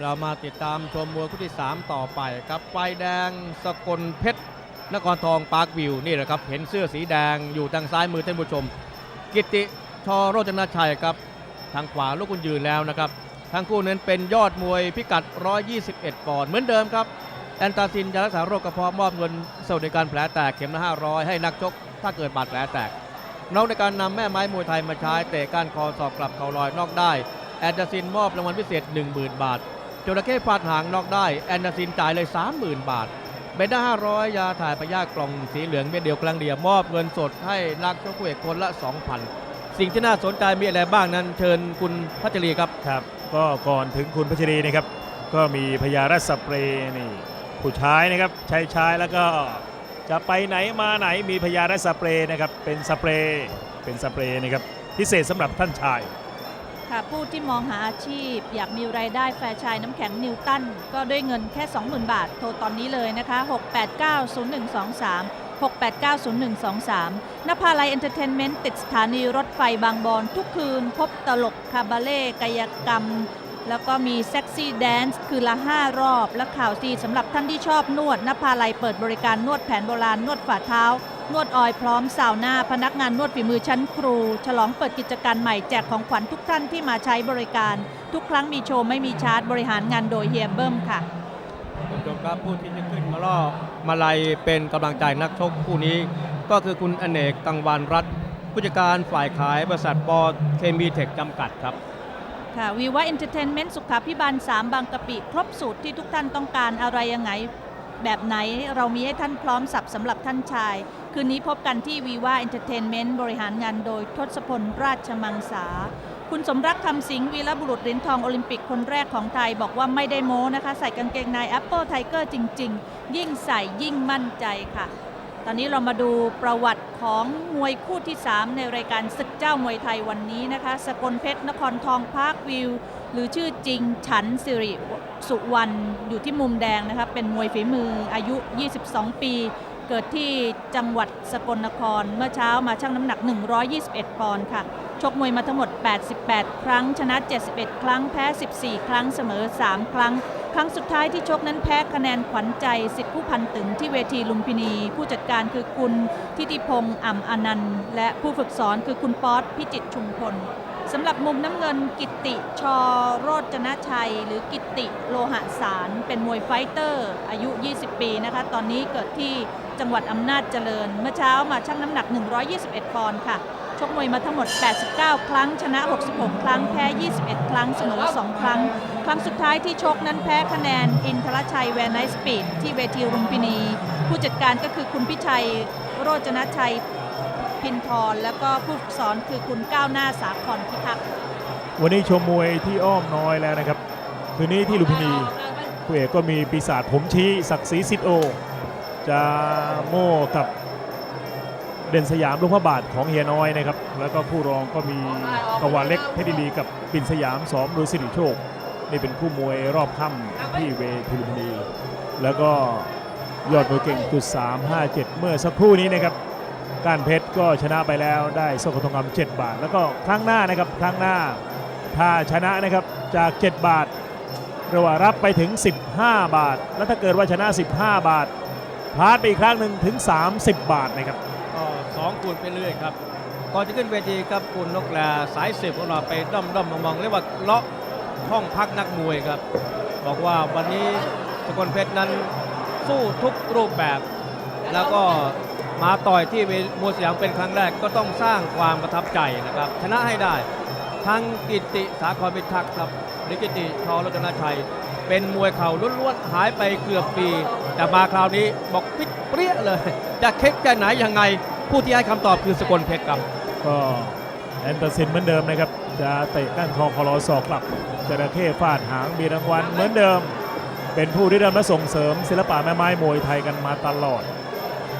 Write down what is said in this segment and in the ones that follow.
เรามาติดตามชมมวยคู่ที่ 3 ต่อไปครับไฟแดงสกลเพชรนครทองปาร์ควิวนี่แหละครับ เห็นเสื้อสีแดงอยู่ทางซ้ายมือท่านผู้ชม กิติชอโรจนชัยครับ ทางขวาลูกคุณยืนแล้วนะครับ ทั้งคู่นั้นเป็นยอดมวยพิกัด 121 ปอนด์เหมือนเดิมครับ แอนตาซินจะรักษาโรคกระเพาะมอบเงินสวัสดิการแผลแตกเข็มละ 500 ให้นักชก ถ้าเกิดบาดแผลแตกนอกในการนำแม่ไม้มวยไทยมาใช้เตะก้านคอสอบกลับเข่าลอยนอกได้ แอนตาซินมอบรางวัลพิเศษ 10,000 บาท จระเข้ฟาดหางนอกได้ แอนตาซินจ่ายเลย 30,000 บาท เบนด้า500 ยาถ่ายพยาธิกล่องสีเหลืองเม็ดเดียวกลางเดียวมอบเงินสดให้นักชกคู่เอกคนละ 2,000 สิ่งที่น่าสนใจมีอะไรบ้างนั้นเชิญคุณพัชรีครับ ครับ ก็ก่อนถึงคุณพัชรีนะครับ ก็มีพญารัศสเปรย์นี่ ผู้ชายนะครับช้ใช้แล้วก็จะไปไหนมาไหนมีพญารัศสเปรย์นะครับ เป็นสเปรย์เป็นสเปรย์นะครับพิเศษสำหรับท่านชาย ค่ะ ผู้ที่มองหาอาชีพ อยากมีรายได้แฟรชายน้ำแข็งนิวตัน ก็ด้วยเงินแค่ 20,000 บาท โทรตอนนี้เลยนะคะ 6890123 6890123นภาลัยเอนเตอร์เทนเมนต์ติดสถานีรถไฟบางบอนทุกคืน พบตลกคาบาเล่กายกรรม แล้วก็มีเซ็กซี่แดนซ์คือละ 5 รอบ และข่าวดีสำหรับท่านที่ชอบนวดนภาลัยเปิดบริการนวดแผนโบราณนวดฝ่าเท้า นวดออยพร้อมซาวน่าพนักงานนวดฝีมือชั้นครู ฉลองเปิดกิจการใหม่แจกของขวัญทุกท่านที่มาใช้บริการ ทุกครั้งมีโชว์ไม่มีชาร์จบริหารงานโดยเฮียเบิ้มค่ะคุณผู้ชมครับผู้ที่จะขึ้นมาล่อมาลัยเป็นกำลังใจนักชกคู่นี้ ก็คือคุณอเนกกังวานรัฐผู้จัดการฝ่ายขายบริษัทปอเคมีเทคจำกัดครับค่ะวีว่าเอนเตอร์เทนเมนต์สุขาพิบาล 3 บางกะปิ ครบสูตรที่ทุกท่านต้องการอะไรยังไง แบบไหนเรามีให้ท่านพร้อมสับสำหรับท่านชาย คืนนี้พบกันที่วีว่าเอนเตอร์เทนเมนต์บริหารงานโดยทศพลราชมังสา คุณสมรักคำสิงห์วีรบุรุษเหรียญทองโอลิมปิกคนแรกของไทยบอกว่าไม่ได้โม้นะคะ ใส่กางเกงใน Apple Tiger จริง ๆ ยิ่งใส่ยิ่งมั่นใจค่ะ ตอนนี้เรามาดูประวัติของมวยคู่ที่ 3 ในรายการศึกเจ้ามวยไทยวันนี้นะคะ สกลเพชรนครทองพาร์ควิว หรือชื่อจริงฉันสิริสุวรรณอยู่ที่มุมแดงนะคะเป็นมวยฝีมืออายุ 22 ปี เกิดที่จังหวัดสกลนคร เมื่อเช้ามาชั่งน้ำหนัก 121 ปอนด์ค่ะ ชกมวยมาทั้งหมด 88 ครั้ง ชนะ 71 ครั้ง แพ้ 14 ครั้ง เสมอ 3 ครั้ง ครั้งสุดท้ายที่ชกนั้นแพ้คะแนนขวัญใจสิทธิผู้พันตึงที่เวทีลุมพินี ผู้จัดการคือคุณทิติพงษ์อ่ำอนันต์ และผู้ฝึกสอนคือคุณป๊อตพิจิตชุมพลำหรับมุมน้ำเงินกิตติชอโรจนชัย หรือกิตติโลหะสาร เป็นมวยไฟเตอร์ อายุ 20 ปีนะคะ ตอนนี้เกิดที่จังหวัดอำนาจเจริญ เมื่อเช้ามาชั่งน้ำหนัก 121 ปอนด์ค่ะ ชกมวยมาทั้งหมด 89 ครั้ง ชนะ 66 ครั้ง แพ้ 21 ครั้ง เสมอ 2 ครั้ง ครั้งสุดท้ายที่ชกนั้นแพ้คะแนน อินทรชัยแวนไนสปีดที่เวทีรุมพินี ผู้จัดการก็คือคุณพิชัยโรจนชัย พินทรแล้วก็ผู้ฝึกสอนคือคุณก้าวหน้าสาครพิทักษ์วันนี้ชมมวยที่อ้อมน้อยแล้วนะครับ คืนนี้ที่ลุมพินีผู้เอกก็มีปีศาจผมชี้ศักดิ์ศรีสิทธิโอจะโม่กับเด่นสยามลูกพระบาทของเฮียน้อยนะครับ แล้วก็ผู้รองก็มีกวาเล็กเพชรดีลีกับปินสยามสอมโดยสิริโชค นี่เป็นคู่มวยรอบค่ำที่เวทีลุมพินี แล้วก็ยอดมวยเก่งจุด357 เมื่อสักครู่นี้นะครับ ก้านเพชรก็ชนะไปแล้วได้โซ่ทองคำ7บาท แล้วก็ครั้งหน้านะครับครั้งหน้าถ้าชนะนะครับจาก 7 บาทเรียกว่ารับไปถึง 15 บาท แล้วถ้าเกิดว่าชนะ 15 บาทพาร์ทไปอีกครั้งหนึ่งถึง 30 บาทนะครับก็สองคูณไปเรื่อยครับก่อนจะขึ้นเวทีครับคุณนกแลสายสืบของเราไปด้อมด้อมมองๆเรียกว่าเลาะห้องพักนักมวยครับ บอกว่าวันนี้สกลเพชรนั้นสู้ทุกรูปแบบ แล้วก็ มาต่อยที่เวทีมวยสยามเป็นครั้งแรกก็ต้องสร้างความประทับใจนะครับ ชนะให้ได้ทั้งกิติสาครพิทักษ์ครับหรือกิติทอรัตนชัย เป็นมวยเข่าล้วนๆหายไปเกือบปี แต่มาคราวนี้บอกปิดเปรี้ยเลย จะเค็กแค่ไหนยังไง ผู้ที่ให้คำตอบคือสกลเพชรครับก็แอนเตอร์ซินเหมือนเดิมนะครับ จะเตะก้านคอคอรอศอกกลับจระเข้ฟาดหางมีรางวัลเหมือนเดิม เป็นผู้ที่เดินมาส่งเสริมศิลปะแม่ไม้มวยไทยกันมาตลอด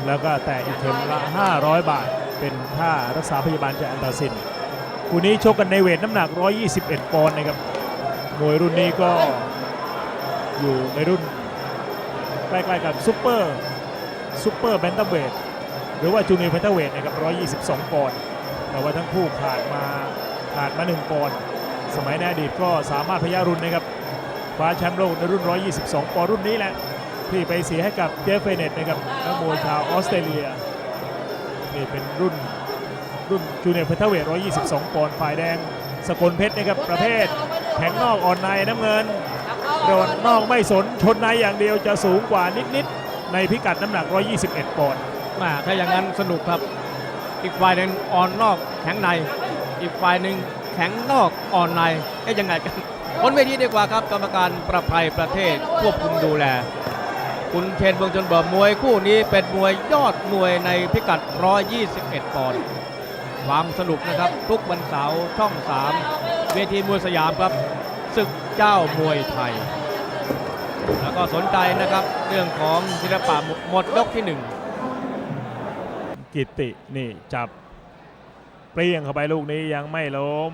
แล้วก็แต่อีกเข็มละ 500 บาท เป็นค่ารักษาพยาบาลจากแอนตอร์ซินคู่นี้ชกกันในเวทน้ำหนัก 121 ปอนด์นะครับมวยรุ่นนี้ก็อยู่ในรุ่นใกล้ๆกับซุปเปอร์ซุปเปอร์แบนตัมเวทหรือว่าจูเนียร์แบนตัมเวทนะครับ 122 ปอนด์แต่ว่าทั้งคู่ขาดมาขาดมา 1 ปอนด์สมัยในอดีตก็สามารถพยารุณนะครับคว้าแชมป์โลกในรุ่น 122 ปอนด์รุ่นนี้แหละ ที่ไปเสียให้กับเจฟเฟเนตนะครับนักมวยชาวออสเตรเลียนี่เป็นรุ่นรุ่นจูเนียร์เฟเธอร์เวท122 ปอนด์ฝ่ายแดง สกลเพชรนะครับประเภทแข็งนอกอ่อนในน้ำเงินโดนนอกไม่สนชนในอย่างเดียวจะสูงกว่านิดๆในพิกัดน้ำหนัก 121 ปอนด์ม่ถ้าอย่างนั้นสนุกครับ อีกฝ่ายหนึ่งอ่อนนอกแข็งใน อีกฝ่ายหนึ่งแข็งนอกอ่อนในเอ๊ะยังไงกันบนเวทีดีกว่าครับกรรมการประภัยประเทศควบคุมดูแล คุณเชนเบืองจนเบิร์มวยคู่นี้เป็นมวยยอดมวยในพิกัด 121 ปอนด์ความสนุกนะครับ ทุกวันเสาร์ช่อง 3 เวทีมวยสยามครับศึกเจ้ามวยไทย แล้วก็สนใจนะครับ เรื่องของศิลปะหมดยกที่หนึ่งกิตินี่จับเปรี้ยงเข้าไปลูกนี้ยังไม่ล้ม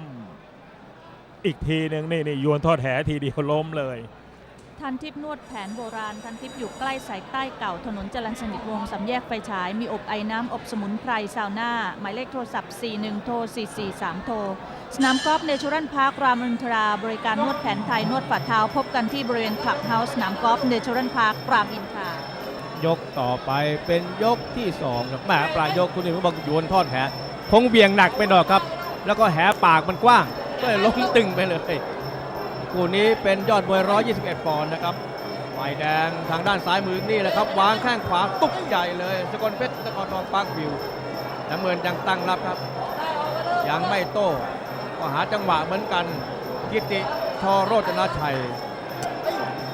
อีกทีหนึ่งนี่นี่โยวนทอดแหทีเดียวล้มเลย ทันทิพนวดแผนโบราณ ทันทิพอยู่ใกล้สายใต้เก่าถนนจรัญสนิทวงศ์สำแยกไฟฉาย มีอบไอน้ำอบสมุนไพรซาวน่า หมายเลขโทรศัพท์ 41 โทร 443 โทร สนามกอล์ฟเนเชอรัลพาร์ครามอินทรา บริการนวดแผนไทย นวดฝ่าเท้า พบกันที่บริเวณคลับเฮาส์สนามกอล์ฟเนเชอรัลพาร์ครามอินทรายกต่อไปเป็นยกที่สองครับแหมปลายยกคุณนี่ผมบอกโยนทอดแหคงเบี่ยงหนักไปหน่อยครับ แล้วก็แหปากมันกว้างก็เลยล้มตึงไปเลย คู่นี้เป็นยอดมวย 121 ปอนด์นะครับฝ่ายแดงทางด้านซ้ายมือนี่แหละครับ วางแข้งขวาตุ๊บใหญ่เลย สกลเพชรนครทองปาร์ควิวน้ำเงินยังตั้งรับครับ ยังไม่โต้ก็หาจังหวะเหมือนกันกิติทอโรจนชัย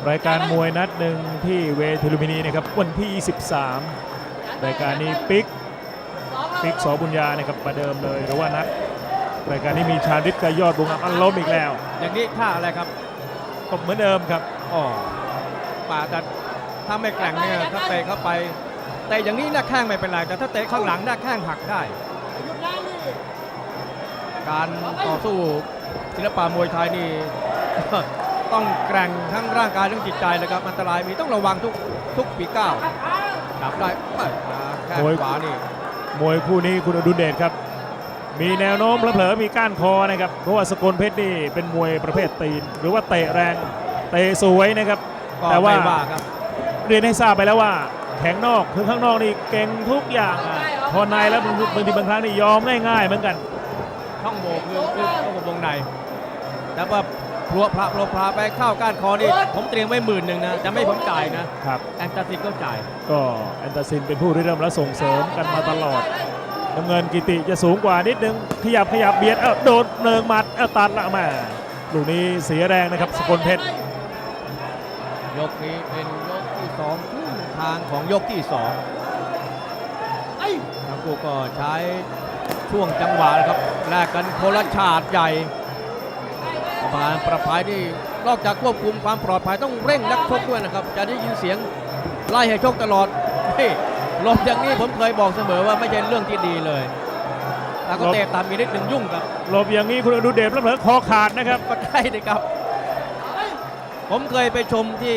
รายการมวยนัดหนึ่งที่เวทีลุมพินีนะครับวันที่ 23 รายการนี้ปิกปิกสอบุญญานะครับประเดิมเลยหรือว่านัด รายการนี้มีชาญฤทธิ์กบยอดบุงอับอันล้มอีกแล้ว อย่างนี้ท่าอะไรครับก็เหมือนเดิมครับอ๋อป่าแต่ถ้าไม่แกร่งเนี่ยถ้าเตะเข้าไปแต่อย่างนี้หน้าแข้งไม่เป็นไรแต่ถ้าเตะข้างหลังหน้าแข้งหักได้ การต่อสู้ศิลปะมวยไทยนี่ต้องแกร่งทั้งร่างกายทั้งจิตใจเลยครับอันตรายมีต้องระวังทุกทุกปีก้าวดับได้เอ้ยมาแข้งมวยขวานี่มวยคู่นี้คุณอดุลเดชครับ มีแนวโน้มเผลอๆมีก้านคอนะครับเพราะว่าสกลเพชรนี่เป็นมวยประเภทตีน หรือว่าเตะแรงเตะสวยนะครับก็แต่ว่าไม่ว่าครับเรียนให้ทราบไปแล้วว่า แข็งนอกคือข้างนอกนี่เก่งทุกอย่างอ่าพอในแล้วบางบางทีบางครั้งนี่ยอมง่ายๆเหมือนกันช่องโหว่คือคือต้องวงในแต่ว่าพลัวพระพลัวพระไปเข้าก้านคอนี่ผมเตรียมไว้หมื่นหนึ่งนะจะไม่ผมจ่ายนะครับแอนตาซินก็จ่าย ก็แอนตาซินเป็นผู้ริเริ่มและส่งเสริมกันมาตลอด น้ำเงินกิติจะสูงกว่านิดนึง ขยับขยับเบียดเอ้าโดนเนิงหมัดเอ้าตัดละมาลูกนี้เสียแรงนะครับสกลเพชรยกนี้เป็นยกที่สองครึ่งทางของยกที่สองทั้งคู่ก็ใช้ช่วงจังหวะนะครับแลกกันคนละชาติใหญ่กรรมการประภัยนี่นอกจากควบคุมความปลอดภัยต้องเร่งนักชกด้วยนะครับ จะได้ยินเสียงไล่ให้ชกตลอดนี่ หลบอย่างนี้ผมเคยบอกเสมอว่าไม่ใช่เรื่องที่ดีเลยแล้วก็เตะตามมีนิดหนึ่งยุ่งครับหลบอย่างนี้คุณอนุเดชแล้วเผลอคอขาดนะครับก็ได้เลยครับ ผมเคยไปชมที่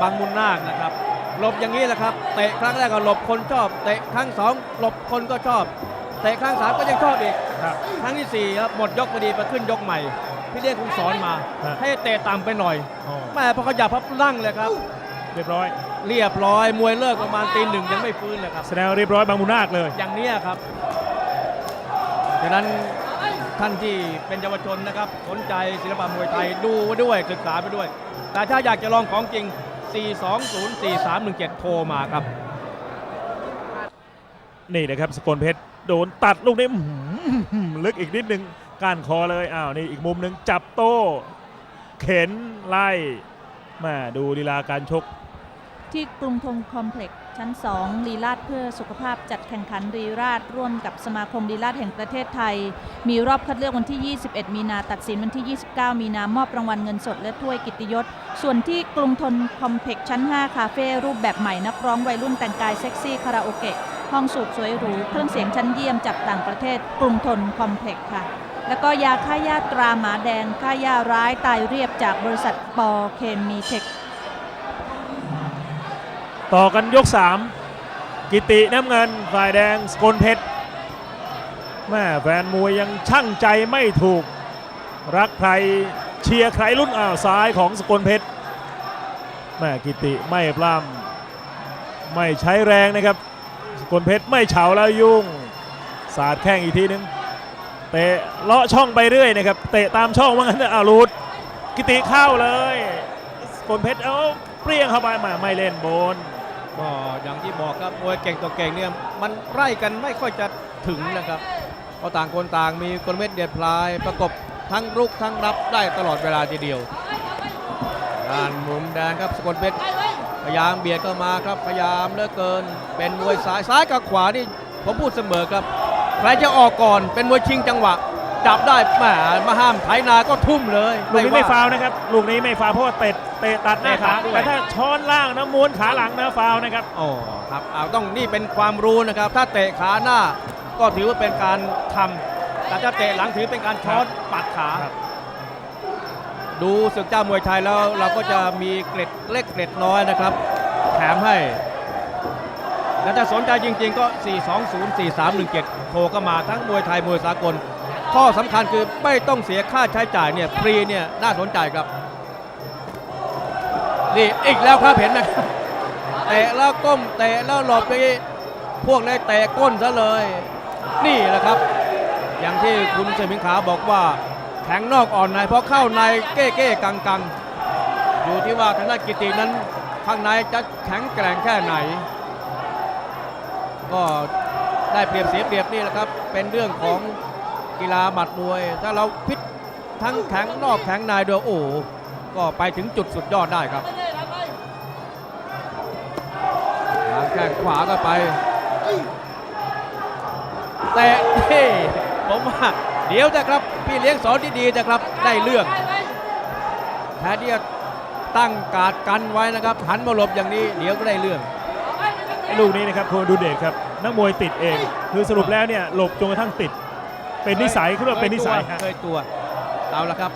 บางมุนนาคนะครับหลบอย่างนี้แหละครับเตะครั้งแรกก็หลบคนชอบเตะครั้งสองหลบคนก็ชอบเตะครั้งสามก็ยังชอบอีกครับครั้งที่สี่ครับหมดยกพอดีไปขึ้นยกใหม่พี่เลี้ยงคงสอนมาฮะให้เตะต่ำไปหน่อยอ๋อแม่พอขยับพับลั่งเลยครับ เรียบร้อย เรียบร้อยมวยเลิกประมาณตีหนึ่งยังไม่ฟื้นเลยครับ แสดงว่าเรียบร้อยบางมุนาคเลย อย่างเนี้ยครับดังนั้นท่านที่เป็นเยาวชนนะครับสนใจศิลปะมวยไทยดูไว้ด้วยศึกษาไปด้วย แต่ถ้าอยากจะลองของจริง 4204317 โทรมาครับ นี่นะครับสกลเพชรโดนตัดลูกนี้อื้อหือลึกอีกนิดนึงก้านคอเลยอ้าวนี่อีกมุมหนึ่งจับโต้ เข็นไล่แมาดูลีลาการชก ที่กรุงธงคอมเพล็กซ์ชั้น 2 ลีลาดเพื่อสุขภาพจัดแข่งขันรีราดร่วมกับสมาคมลีลาดแห่งประเทศไทย มีรอบคัดเลือกวันที่ 21 มีนาตัดสินวันที่ 29 มีนามอบรางวัลเงินสดและถ้วยกิติยศ ส่วนที่กรุงทนคอมเพล็กซ์ชั้น 5 คาเฟ่รูปแบบใหม่นักร้องวัยรุ่นแต่งกายเซ็กซี่คาราโอเกะห้องสูบสวยหรูเครื่องเสียงชั้นเยี่ยมจากต่างประเทศกรุงทนคอมเพล็กซ์ค่ะแล้วก็ยาฆ่าหญ้าตราหมาแดงฆ่าหญ้าร้ายตายเรียบจากบริษัทปอเคมีเทค ต่อกันยก 3 กิติน้ำเงินฝ่ายแดงสกลเพชรแม่แฟนมวยยังช่างใจไม่ถูก รักใครเชียร์ใครรุ่นอ้าวซ้ายของสกลเพชรแม่กิติไม่ปล้ำไม่ใช้แรงนะครับ สกลเพชรไม่เฉาแล้วยุ่ง สาดแข้งอีกทีนึงเตะเลาะช่องไปเรื่อยนะครับเตะตามช่องว่างั้นอะอารูดกิติเข้าเลยสกลเพชรเอาเปรี้ยงเข้าไปมาไม่เล่นบน ก็อย่างที่บอกครับมวยเก่งต่อเก่งเนี่ยมันไล่กันไม่ค่อยจะถึงนะครับเพราะต่างคนต่างมีกลเม็ดเด็ดพลายประกบทั้งรุกทั้งรับได้ตลอดเวลาทีเดียวด้านมุมแดงครับสกลเพชรพยายามเบียดเข้ามาครับพยายามเลือเกิน เป็นมวยซ้ายซ้ายกับขวานี่ผมพูดเสมอครับใครจะออกก่อนเป็นมวยชิงจังหวะ จับได้แหมมาห้ามไถนาก็ทุ่มเลยลูกนี้ไม่ว่ฟาวล์นะครับ ลูกนี้ไม่ฟาวล์เพราะว่าเตะเตะตัดหน้าขาเตะตัดด้วยแต่ถ้าช้อนล่างนะม้วนขาหลังนะฟาวล์นะครับโอ้ครับเอาต้องนี่เป็นความรู้นะครับ ถ้าเตะขาหน้าก็ถือว่าเป็นการทำแต่ถ้าเตะหลังถือเป็นการช้อนปัดขาครับดูศึกเจ้ามวยไทยแล้วเราก็จะมีเกร็ดเล็กเกร็ดน้อยนะครับแถมให้และถ้าสนใจจริง ๆ ก็ 4204317 โทรก็มาทั้งมวยไทยมวยสากล ข้อสำคัญคือไม่ต้องเสียค่าใช้จ่ายเนี่ยฟรีเนี่ยน่าสนใจครับ นี่อีกแล้วครับเห็นไหมเตะแล้วก้มเตะแล้วหลบไปพวกเลยเตะก้นซะเลย นี่แหละครับ อย่างที่คุณเสมิงขาบอกว่าแข็งนอกอ่อนในเพราะเข้าในเก้เก้กังกังอยู่ที่ว่าทางด้านกิตินั้นข้างในจะแข็งแกร่งแค่ไหน ก็ได้เปรียบเสียเปรียบนี่แหละครับ เป็นเรื่องของ กีฬาหมัดมวย ถ้าเราพิษทั้งแข็งนอกแข็งในด้วยโอ้ก็ไปถึงจุดสุดยอดได้ครับทางแข้งขวาก็ไปแต่นี่ผมว่าเดี๋ยวจะครับ พี่เลี้ยงสอนที่ดีจะครับได้เรื่องแทนที่จะตั้งกาดกันไว้นะครับหันมาหลบอย่างนี้เดี๋ยวก็ได้เรื่องไอ้ลูกนี้นะครับคุณดูเดชครับนักมวยติดเอง คือสรุปแล้วเนี่ยหลบจนกระทั่งติด เป็นนิสัยเขาเรียกว่าเป็นนิสัยเคยตัว เอาละครับ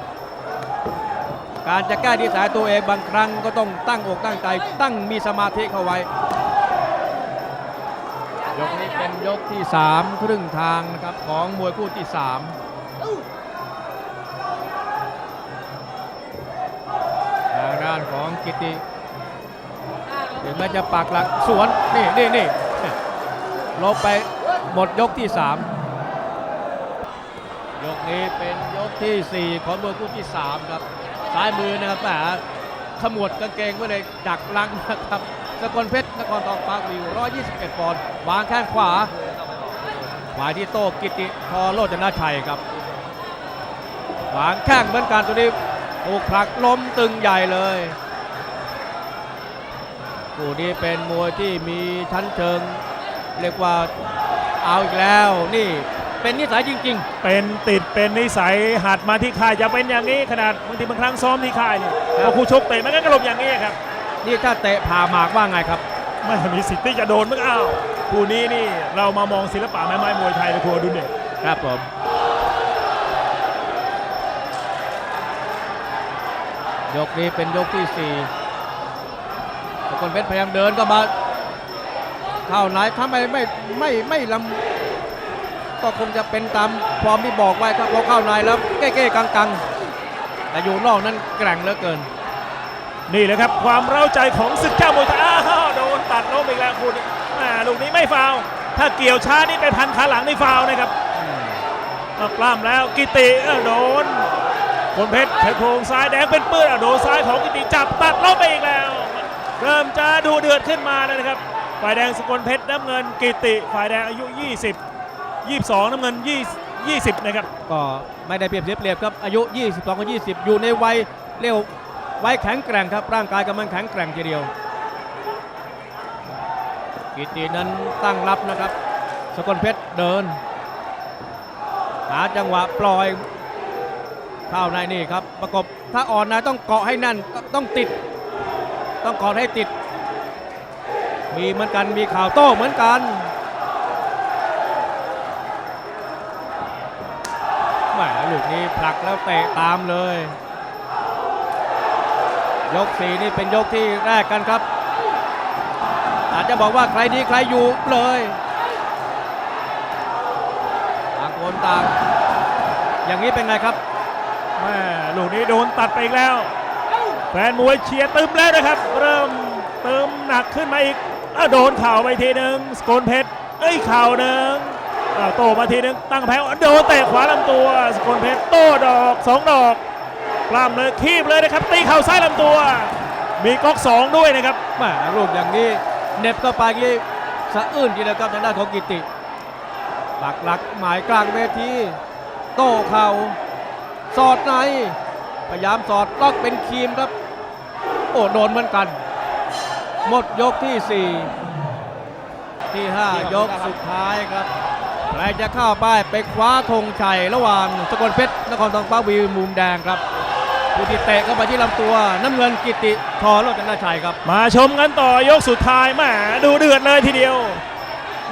การจะแก้นิสัยตัวเองบางครั้งก็ต้องตั้งอกตั้งใจ ตั้งมีสมาธิเข้าไว้ ยกนี้เป็นยกที่ 3 ครึ่งทางนะครับของมวยคู่ที่ 3 ทางด้านของกิติถึงแม้จะปักหลักสวน นี่นี่นี่ลบไปหมดยกที่ 3 ยกนี้เป็นยกทีสี่ 4 ของมวยคู่ที่ 3 ครับ ซ้ายมือนะครับแหมขมวดกางเกงไว้เลยดักลังนะครับ สกลเพชรนครทองปากวิว 121 ปอนด์วางแข้งขวาขวาที่โต้กิติทอโรจนาชัยครับ วางแข้งเหมือนกันตัวนี้ถูกผลักล้มตึงใหญ่เลยคู่นี้เป็นมวยที่มีชั้นเชิง เรียกว่าเอาอีกแล้วนี่ เป็นนิสัยจริง ๆ เป็นติดเป็นนิสัยหัดมาที่ค่ายจะเป็นอย่างนี้ขนาดบางทีบางครั้งซ้อมที่ค่ายเนี่ยครับพอครูชกเตะมันก็กระหลบอย่างนี้ครับนี่ถ้าเตะผ่าหมากว่าไงครับไม่มีสิทธิ์ที่จะโดนมึงอ้าวคู่นี้นี่เรามามองศิลปะแม่ไม้มวยไทยเลยครูดูเดชครับผมยกนี้เป็นยกที่สี่สกลเพชรพยายามเดินก็มาเข้าไหนถ้าไม่ไม่ไม่ไม่ลำ ก็คงจะเป็นตามฟอร์มที่บอกไว้ครับพอเข้าในแล้วเก้ๆกังๆ แต่อยู่นอกนั้นแกร่งเหลือเกิน นี่แหละครับความเร้าใจของศึกเจ้ามวยไทยอ้าวโดนตัดล้มอีกแล้วคุณอ่าลูกนี้ไม่ฟาว ถ้าเกี่ยวช้านี่ไปพันขาหลังนี่ฟาวนะครับมาปล้ำแล้วกิติโดนคนเพชรใช้โครงซ้ายแดงเป็นปื้นอะโดนซ้ายของกิติจับตัดล้มไปอีกแล้ว เริ่มจะดูเดือดขึ้นมาแล้วนะครับ ฝ่ายแดงสกลเพชรน้ำเงินกิติ ฝ่ายแดงอายุ 20 22 น้ำเงิน 20 20 นะครับ ก็ไม่ได้เปรียบเสียเปรียบครับอายุ 22กับ20 อยู่ในวัยเร็ววัยแข็งแกร่งครับ ร่างกายกำลังแข็งแกร่งทีเดียว กิตินั้นตั้งรับนะครับ สกลเพชรเดิน หาจังหวะปล่อยเข้าในนี่ครับ ประกบถ้าอ่อนนะต้องเกาะให้นั่นต้องติด ต้องเกาะให้ติด มีเหมือนกันมีข่าวโต้เหมือนกัน ลูกนี้ผลักแล้วเตะตามเลย ยกสี่นี่เป็นยกที่แรกกันครับ อาจจะบอกว่าใครดีใครอยู่เลยต่างคนต่างอย่างนี้เป็นไงครับแม่ลูกนี้โดนตัดไปอีกแล้ว แฟนมวยเชียร์ตึมแล้วนะครับ เริ่มเติมหนักขึ้นมาอีกอ้าวโดนเข่าไปทีหนึ่งสกลเพชรเอ้ยเข่าหนึ่ง อ้าวโตมาทีนึงตั้งแพ้โดนเตะขวาลำตัวสกลเพชรโต้ดอกสองดอกปล้ำเลยคีบเลยนะครับตีเข่าซ้ายลำตัว มีก๊อกสองด้วยนะครับแหมรูปอย่างนี้เน็บเข้าไปยี่สะอื้นทีเดียวครับทางด้านของกิติปักหลักหมายกลางเวทีโต้เข่าสอดในพยายามสอดล็อกเป็นครีมครับ โอ้โดนเหมือนกัน หมดยกที่ 4 ที่ 5 ยกสุดท้ายครับ ใครจะเข้าป้ายไปคว้าธงชัยระหว่างสกลเพชรนครทองฟ้าวีมุมแดงครับผู้ที่เตะเข้าไปที่ลำตัวน้ำเงินกิติทอโรจนาชัยครับ มาชมกันต่อยกสุดท้ายแหมดูเดือดเลยทีเดียว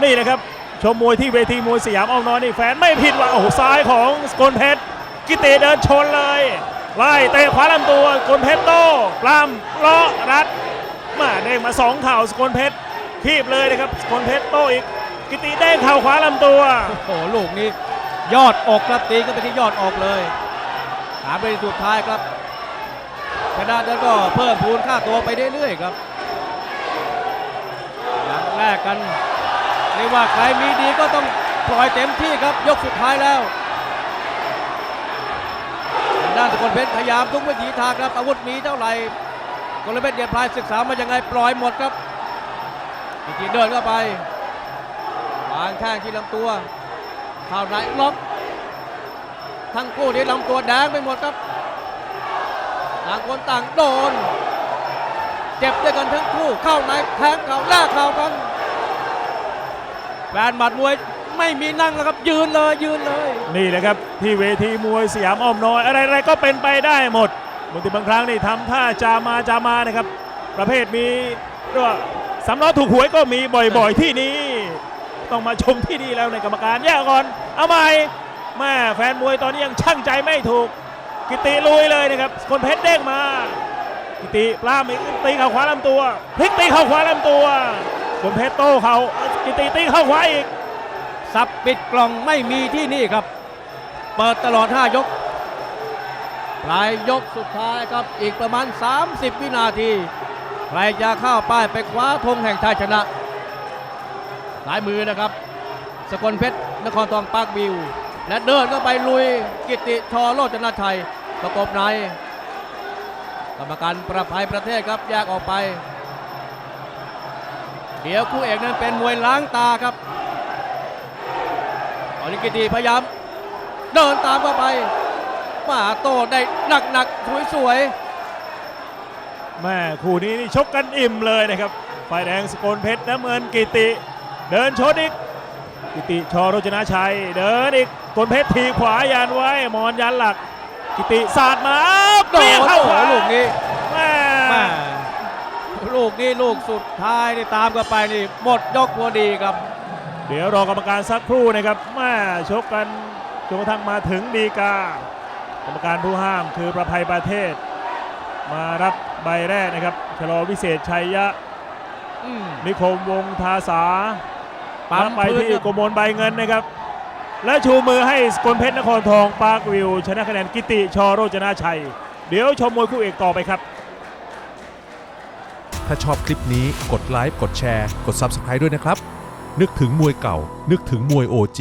นี่นะครับชมมวยที่เวทีมวยสยามอ้อมน้อยนี่แฟนไม่ผิดว่าโอ้โหซ้ายของสกลเพชรกิติเดินชนเลยไล่เตะขวาลำตัวสกลเพชรโต้ปล้ำเลาะรัดมาเด้งมาสองเข่าสกลเพชรคีบเลยนะครับสกลเพชรโต้อีก กิติเด้งเข่าขวาลำตัว โอ้โหลูกนี้ยอดอกครับตีก็ไปที่ยอดอกเลยหาไปสุดท้ายครับชนะนั้นก็เพิ่มพูนค่าตัวไปเรื่อยๆครับอย่างแรกกันเรียกว่าใครมีดีก็ต้องปล่อยเต็มที่ครับยกสุดท้ายแล้วด้านสกลเพชรพยายามทุกวิถีทางครับ อาวุธมีเท่าไหร่กลเพชรเดียพลายศึกษามายังไงปล่อยหมดครับอีกทีเดินเข้าไปางแข้งที่ลำตัวเข้าในล็อกทั้งคู่นี้ลำตัวแดงไปหมดครับต่างคนต่างโดน เจ็บด้วยกันทั้งคู่เข้าในแทงเข่าแลกเข่ากันแฟนหมัดมวยไม่มีนั่งแล้วครับยืนเลยยืนเลย นี่แหละครับที่เวทีมวยสยามอ้อมน้อย อะไรๆก็เป็นไปได้หมดบางทีบางครั้งนี่ทำท่าจามาจามานะครับ ประเภทมีก็สำล้อถูกหวยก็มีบ่อยๆที่นี่ ต้องมาชมที่นี่แล้วในกรรมการแยกก่อน เอาใหม่แม่แฟนมวยตอนนี้ยังช่างใจไม่ถูก กิติลุยเลยนะครับ คนเพชรเด้งมา กิติปล้ามอีกตีเข่าขวาลำตัว พลิกตีเข่าขวาลำตัว คนเพชรโต้เขากิติตีเข่าขวาอีกสับปิดกล่องไม่มีที่นี่ครับ เปิดตลอด 5 ยกปลายยกสุดท้ายครับอีกประมาณ 30 วินาที ใครจะเข้าป้ายไปคว้าธงแห่งชัยชนะ สายมือนะครับ สกลเพชรนครทองปากวิว และเดินก็ไปลุยกิติชอโรจนชัยประกบในกรรมการประภัยประเทศครับแยกออกไป เดี๋ยวคู่เอกนั้นเป็นมวยล้างตาครับอลิกิตีพยายามเดินตามเข้าไปมาโตได้หนักหนักสวยสวยแม่คู่นี้นี่ชกกันอิ่มเลยนะครับ ฝ่ายแดงสกลเพชรน้ำเงินกิติ เดินชนอีกกิติชอโรจนาชัย เดินอีกสกลเพชรทีขวายันไว้มอนยันหลัก กิติสาดมาๆเปรี้ยงเข้าขวาโอ้โหลูกนี้แม่แม่ลูกนี้ลูกสุดท้ายนี่ตามกันไปนี่หมดยกพอดีครับ เดี๋ยวรอกรรมการสักครู่นะครับแม่ชกกันจนกระทั่งมาถึงดีกากรรมการผู้ห้ามคือประภัยประเทศ มารับใบแรกนะครับชะลอวิเศษชัยยะอืมนิคมวงทาสา ปั๊มแล้วไปพื้นที่ครับกมลใบเงินนะครับ และชูมือให้สกลเพชรนครทองปาร์ควิว ชนะคะแนนกิติชอโรจนาชัย เดี๋ยวชมมวยคู่เอกต่อไปครับ ถ้าชอบคลิปนี้กดไลค์กดแชร์ กด Subscribe ด้วยนะครับ นึกถึงมวยเก่า นึกถึงมวย OG